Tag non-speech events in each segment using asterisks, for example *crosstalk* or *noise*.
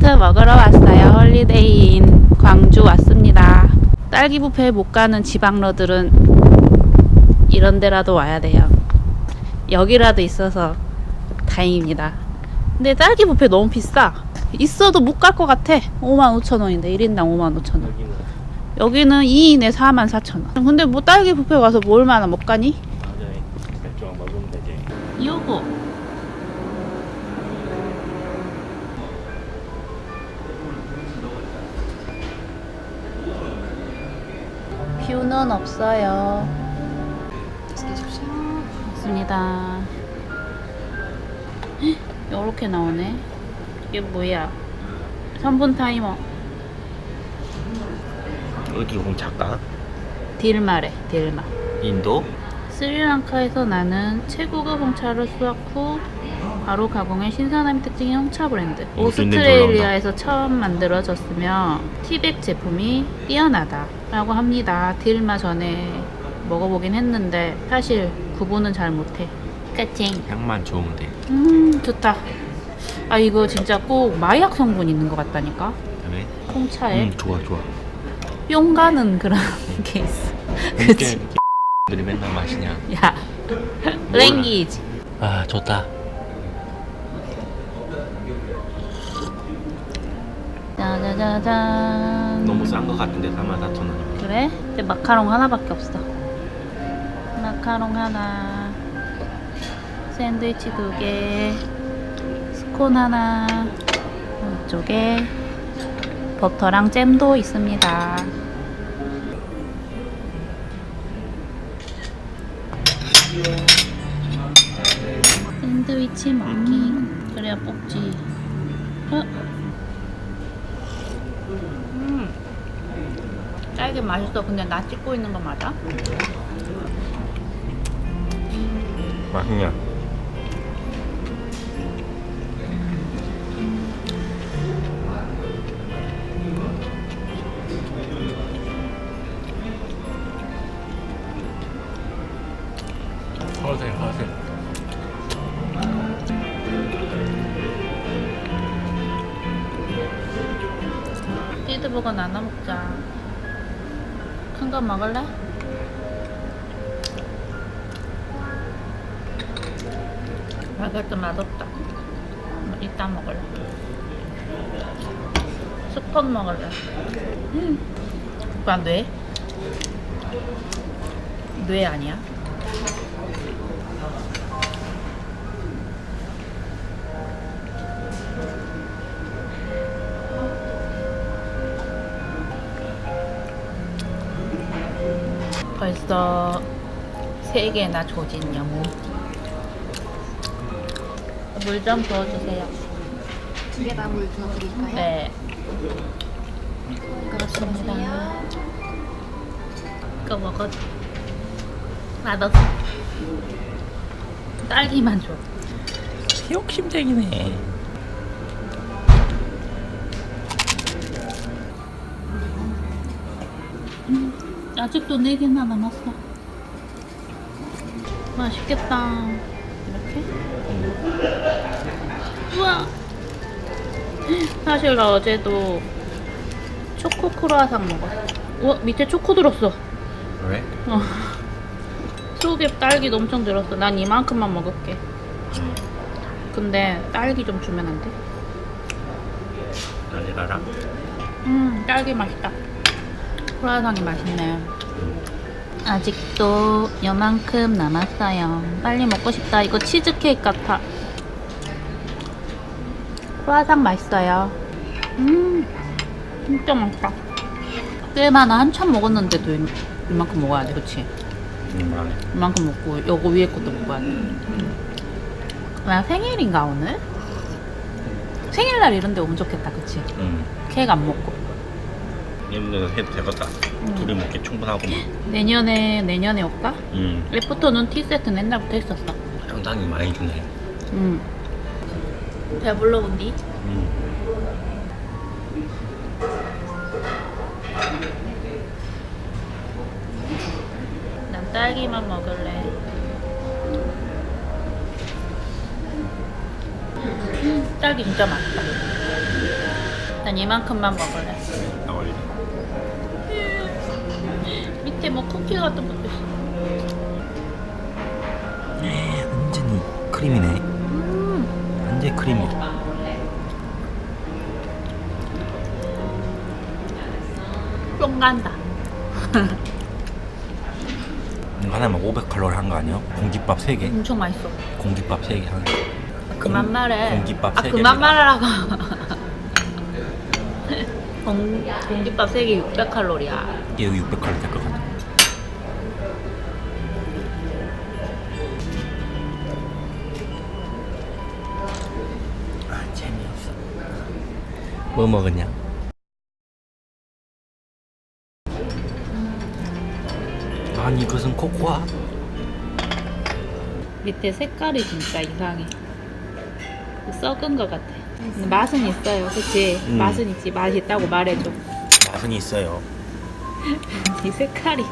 디저트 먹으러 왔어요. 홀리데이인 광주 왔습니다. 딸기 뷔페 못 가는 지방러들은 이런 데라도 와야 돼요. 여기라도 있어서 다행입니다. 근데 딸기 뷔페 너무 비싸. 있어도 못 갈 것 같아. 55,000원인데 1인당 55,000원. 여기는 여기는 2인에 44,000원. 근데 뭐 딸기 뷔페 가서 뭐 얼마나 못 가니? 요거 뷰는 없어요. 없습니다. 요렇게 나오네. 이게 뭐야? 3분 타이머. 여기 조금 작다. 딜마래, 딜마. 인도? 스리랑카에서 나는 최고급 홍차를 수확 후 바로 가공해 신선함이 특징인 홍차 브랜드. 냄새 오스트레일리아에서 처음 만들어졌으며 티백 제품이 뛰어나다 라고 합니다. 딜마 전에 먹어보긴 했는데 사실 구분은 잘 못해. 까칭. 향만 좋으면 돼. 음 좋다. 아 이거 진짜 꼭 마약 성분 있는 것 같다니까. 그래? 홍차에 음 좋아 좋아. 뿅 가는 그런 *laughs* 게 있어. 그치? *laughs* 들이 맨날 마시냐? 야, 랭기지. 아 좋다. 짜자자잔. 너무 싼 거 같은데 44,000원. 그래? 이제 마카롱 하나밖에 없어. 마카롱 하나, 샌드위치 두 개, 스콘 하나, 이쪽에 버터랑 잼도 있습니다. 샌드위치 먹기. 그래야 뽑지. 어? 딸기 맛있어. 근데 나 찍고 있는 거 맞아? 맛있냐? 허세 허세. 피드버거 나눠 먹자. 큰거 먹을래? 아, 그것도 맛없다. 뭐, 이따 먹을래. 스콘 먹을래. 음. 오빠 뇌? 뇌 아니야? 벌써 세 개나 조진 영우. 물 좀 부어주세요. 두개다물 부어드릴까요? 네. 그렇습니다. 이거 먹어. 맛없어. 딸기만 줘. 욕심쟁이네. 아직도 네 개나 남았어. 맛있겠다. 이렇게? 우와! 사실 나 어제도 초코 크로아상 먹었어. 우와, 밑에 초코 들었어. 왜? 어. 속에 딸기도 엄청 들었어. 난 이만큼만 먹을게. 근데 딸기 좀 주면 안 돼? 가라? 음, 딸기 맛있다. 크로아상이 맛있네. 아직도 요만큼 남았어요. 빨리 먹고 싶다. 이거 치즈케이크 같아. 크로아상 맛있어요. 음, 진짜 맛있다. 꽤 많아. 한참 먹었는데도 이- 이만큼 먹어야 돼, 그치? 음. 이만큼 먹고 요거 위에 것도 먹어야 돼. 나 생일인가 오늘? 생일날 이런 데 오면 좋겠다, 그치? 응. 케이크 안 먹고. 얘는 해도 되겠다. 둘이 먹기 충분하구만. 내년에 내년에 올까? 음. 애프터눈 티세트는 옛날부터 했었어. 상당히 많이 주네. 응. 배불러 본디? 음. 난 딸기만 먹을래. 음, 딸기 진짜 맛있다. 난 이만큼만 먹을래. 밑에 뭐 쿠키 같은 것도 있어. 완전히 크림이네. 음, 완전 크림이야. 뿅 간다. *laughs* 하나면 500칼로리 한 거 아니야? 공깃밥 3개? 엄청 맛있어. 공깃밥 3개 하는 거. 그만 말해. 공깃밥 아세 그만 개입니다. 말하라고. *laughs* 공, 공깃밥 3개 600칼로리야. 이게 600칼로리 될 것 같아. 아, 뭐 먹었냐? 아니, 이것은 코코아? 밑에 색깔이 진짜 이상해. 썩은 것 같아. 맛은 있어요. 그치? 음. 맛은 있지. 맛이 있다고 말해줘. 맛은 있어요. *laughs* 이 색깔이.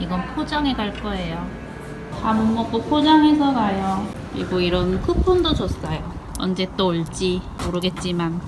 이건 포장해 갈 거예요. 다 못 먹고 포장해서 가요. 그리고 이런 쿠폰도 줬어요. 언제 또 올지 모르겠지만